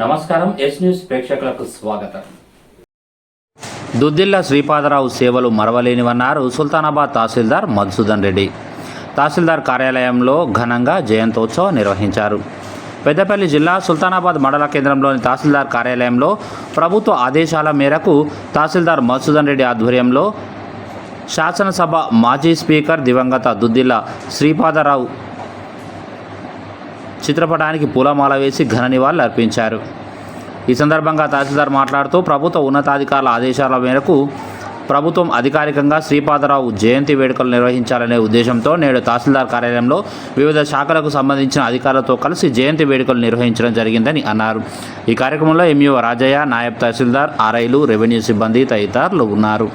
నమస్కారం yes news ప్రేక్షకులకు స్వాగతం. దుద్దిల్ల శ్రీపాదరావు సేవలు మరవలేనివన్నారు సుల్తానాబాద్ తహసీల్దార్ మధుసూదన్ రెడ్డి. తహసీల్దార్ కార్యాలయంలో ఘనంగా జయంతోత్సవం నిర్వహించారు. పెద్దపల్లి జిల్లా సుల్తానాబాద్ మండల కేంద్రంలోని తహసీల్దార్ కార్యాలయంలో ప్రభుత్వ ఆదేశాల మేరకు తహసీల్దార్ మధుసూదన్ రెడ్డి ఆధ్వర్యంలో శాసనసభ మాజీ స్పీకర్ దివంగత దుద్దిల్ల శ్రీపాదరావు చిత్రపటానికి పూలమాల వేసి ఘన నివాళులు అర్పించారు. ఈ సందర్భంగా తహసీల్దార్ మాట్లాడుతూ ప్రభుత్వ ఉన్నతాధికారుల ఆదేశాల మేరకు ప్రభుత్వం అధికారికంగా శ్రీపాదరావు జయంతి వేడుకలు నిర్వహించాలనే ఉద్దేశంతో నేడు తహసీల్దార్ కార్యాలయంలో వివిధ శాఖలకు సంబంధించిన అధికారులతో కలిసి జయంతి వేడుకలు నిర్వహించడం జరిగిందని అన్నారు. ఈ కార్యక్రమంలో ఎంఈఓ రాజయ్య నాయబ్ తహసీల్దార్ ఆర్ఐలు రెవెన్యూ సిబ్బంది తదితరులు ఉన్నారు.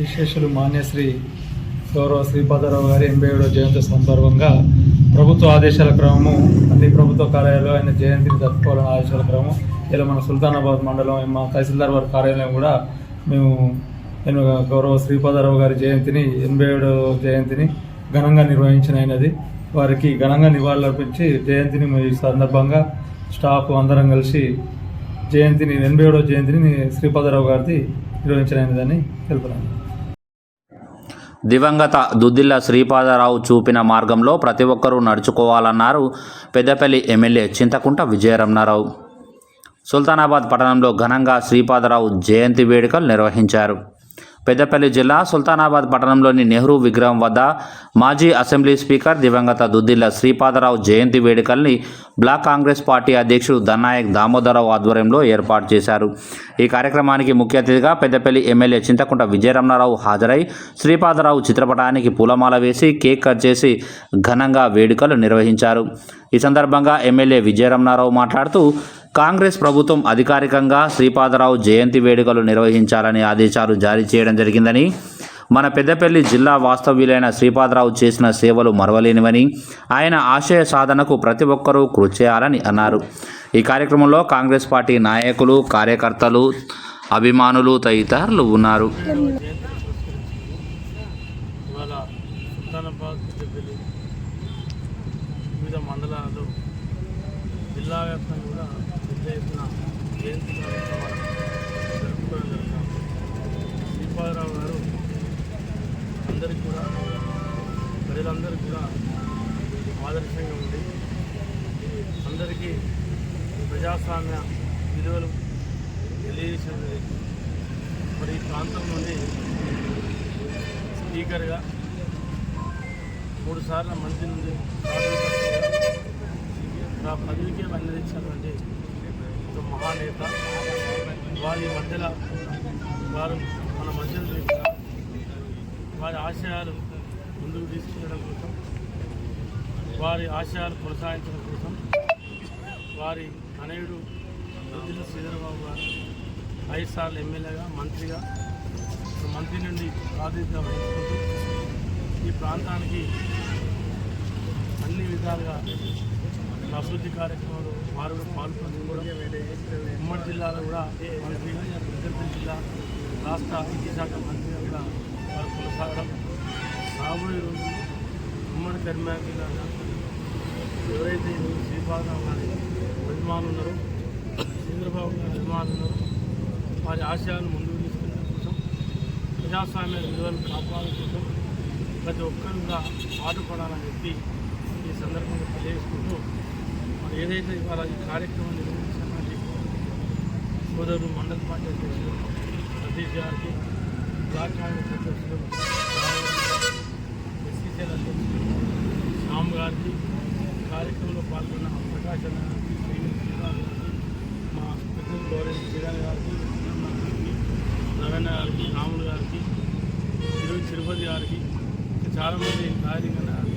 విశేషులు మాన్యశ్రీ గౌరవ శ్రీపాదరావు గారి ఎనభై ఏడవ జయంతి సందర్భంగా ప్రభుత్వ ఆదేశాల క్రమము అన్ని ప్రభుత్వ కార్యాలయాలు ఆయన జయంతిని జరుపుకోవాలని ఆదేశాల క్రమం ఇలా మన సుల్తానాబాద్ మండలం మా తహసీల్దార్ వారి కార్యాలయం కూడా మేము నేను గౌరవ శ్రీపాదరావు గారి జయంతిని ఎనభై ఏడవ జయంతిని ఘనంగా నిర్వహించిన ఆయనది వారికి ఘనంగా నివాళులర్పించి జయంతిని ఈ సందర్భంగా స్టాఫ్ అందరం కలిసి జయంతిని ఎనభై ఏడవ జయంతిని శ్రీపాదరావు గారిది నిర్వహించలేనిదని తెలుపుతున్నాను. దివంగత దుద్దిల్ల శ్రీపాదరావు చూపిన మార్గంలో ప్రతి ఒక్కరూ నడుచుకోవాలన్నారు పెద్దపల్లి ఎమ్మెల్యే చింతకుంట విజయరమణారావు. సుల్తానాబాద్ పట్టణంలో ఘనంగా శ్రీపాదరావు జయంతి వేడుకలు నిర్వహించారు. పెద్దపల్లి జిల్లా సుల్తానాబాద్ పట్టణంలోని నెహ్రూ విగ్రహం వద్ద మాజీ అసెంబ్లీ స్పీకర్ దివంగత దుద్దిల్ల శ్రీపాదరావు జయంతి వేడుకల్ని బ్లాక్ కాంగ్రెస్ పార్టీ అధ్యక్షుడు దన్నాయక్ దామోదరరావు ఆధ్వర్యంలో ఏర్పాటు చేశారు. ఈ కార్యక్రమానికి ముఖ్య అతిథిగా పెద్దపల్లి ఎమ్మెల్యే చింతకుంట విజయరమణారావు హాజరై శ్రీపాదరావు చిత్రపటానికి పూలమాల వేసి కేక్ కట్ చేసి ఘనంగా వేడుకలు నిర్వహించారు. ఈ సందర్భంగా ఎమ్మెల్యే విజయరమణారావు మాట్లాడుతూ కాంగ్రెస్ ప్రభుత్వం అధికారికంగా శ్రీపాదరావు జయంతి వేడుకలు నిర్వహించాలని ఆదేశాలు జారీ చేయడం జరిగిందని మన పెద్దపల్లి జిల్లా వాస్తవ్యులైన శ్రీపాదరావు చేసిన సేవలు మరవలేనివని ఆయన ఆశయ సాధనకు ప్రతి ఒక్కరూ కృషి చేయాలని అన్నారు. ఈ కార్యక్రమంలో కాంగ్రెస్ పార్టీ నాయకులు కార్యకర్తలు అభిమానులు తదితరులు ఉన్నారు. వివిధ మండలాలు జిల్లా వ్యాప్తంగా కూడా పెద్ద ఎత్తున జయంతి కార్యక్రమాలు జరుపుకోవడం శ్రీపాదరావు గారు అందరికీ కూడా ప్రజలందరికీ కూడా ఆదర్శంగా ఉండి అందరికీ ప్రజాస్వామ్య విలువలు తెలియజేసింది మరి ఈ ప్రాంతం నుండి స్పీకర్గా మూడు సార్లు మంత్రి నుండి నా పదవికే వెల్లడించినటువంటి మహానేత వారి మధ్యలో వారు మన మధ్యలో లేకుండా వారి ఆశయాలు ముందుకు తీసుకెళ్ళడం కోసం వారి ఆశయాలు కొనసాగించడం కోసం వారి అనేయుడు రుద్దుల శ్రీధరబాబు గారు ఐదు సార్లు ఎమ్మెల్యేగా మంత్రిగా మంత్రి నుండి ప్రాతినిధ్యం వహించుకుంటూ ఈ ప్రాంతానికి అన్ని విధాలుగా అభివృద్ధి కార్యక్రమాలు వారు కూడా కూడా ఉమ్మడి జిల్లాలో కూడా మన పెద్దపల్లి జిల్లా రాష్ట్ర విద్యాశాఖ మంత్రిగా కూడా వారు కొనసాగడం. రాబోయే రోజు ఉమ్మడి కరీంనగర్ ఎవరైతే శ్రీపాదరావు గారి అభిమానులు ఉన్నారో చంద్రబాబు గారి అభిమానులు ఉన్నారో వారి ఆశయాలను ముందుకు తీసుకునే కోసం ప్రజాస్వామ్య విలువలను కాపాడడం కోసం ప్రతి ఒక్కరుగా పాటుపడాలని చెప్పి ఈ సందర్భంగా తెలియజేసుకుంటూ ఏదైతే ఇవాళ ఈ కార్యక్రమం నిర్వహించినటువంటి సోదరుడు మండల పార్టీ అధ్యక్షులు సతీష్ గారికి బ్లాక్ కాంగ్రెస్ అధ్యక్షులు ఎస్సీసీఎల్ అధ్యక్షులు శ్యామ్ గారికి కార్యక్రమంలో పాల్గొన్న ప్రకాశ్ మా పెద్దలు గౌరవ కిరణ్ గారికి రవణ గారికి రాములు గారికి తిరుపతి గారికి చాలామంది నాయకులు